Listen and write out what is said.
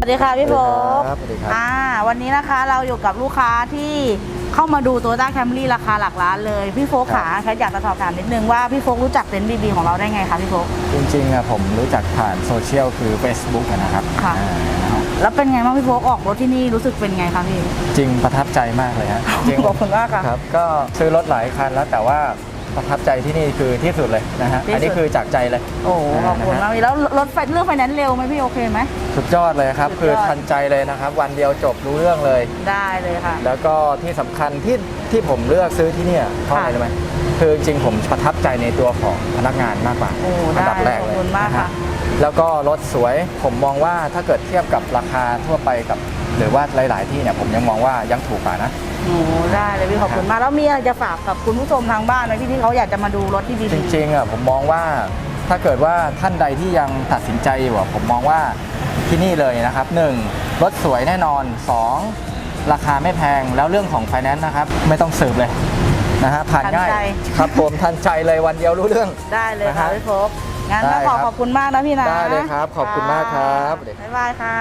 สวัสดีค่ะพี่โฟกสวัสดีครับอ่าวันนี้นะคะเราอยู่กับลูกค้าที่เข้ามาดูตัวต้าแคมรี่ราคาหลักล้านเลย พี่โฟกขาแค่อยากจะสอบถามนิดนึงว่าพี่โฟกรู้จักเต็นท์บีบีของเราได้ไงคะพี่โฟกจริงๆอะผมรู้จักผ่านโซเชียลคือ Facebook อะนะครับค่ะอ่านะครับแล้วเป็นไงบ้างพี่โฟกออกรถที่นี่รู้สึกเป็นไงคะพี่ จริงประทับใจมากเลยฮะจริงขอบคุณมากค่ะครับก็ซื้อรถหลายคันแล้วแต่ว่า ประทับใจที่นี่คือที่สุดเลยนะฮะ ที่สุด อันนี้คือจากใจเลย โอ้โหขอบคุณมากพี่แล้วรถไฟเรื่องไฟแนนซ์เร็วไหมพี่โอเคไหม สุดยอดเลยครับ สุดยอด คือทันใจเลยนะครับ วันเดียวจบรู้เรื่องเลย ได้เลยค่ะ แล้วก็ที่สำคัญที่ที่ผมเลือกซื้อที่เนี่ยเพราะอะไรค่ะ รู้ไหมคือจริงๆผมประทับใจในตัวของพนักงานมากกว่าโอ้อัดับได้แรกเลยขอบคุณมากนะฮะค่ะแล้วก็รถสวยผมมองว่าถ้าเกิดเทียบกับราคาทั่วไปกับ หรือว่าหลาย ๆ ที่เนี่ยผมยังมองว่ายังถูกกว่านะ โอ้ได้เลยพี่ขอบคุณมากแล้วมีอะไรจะฝากกับคุณผู้ชมทางบ้านไหมที่ที่เขาอยากจะมาดูรถที่บีจบีริงๆอะผมมองว่าถ้าเกิดว่าท่านใดที่ยังตัดสินใจอยู่อะผมมองว่าที่นี่เลยนะครับ 1. รถสวยแน่นอน 2. ราคาไม่แพงแล้วเรื่องของไฟแนนซ์นะครับ ไม่ต้องสืบเลยนะฮะผ่านง่ายครับผมทันใจเลยวันเดียวรู้เรื่องได้เลยนะค่ะฮะพี่โฟกงั้นได้ก็ขอครับขอบคุณมากนะพี่นะได้เลยครับ ขอบคุณมากครับบ๊ายบายค่ะ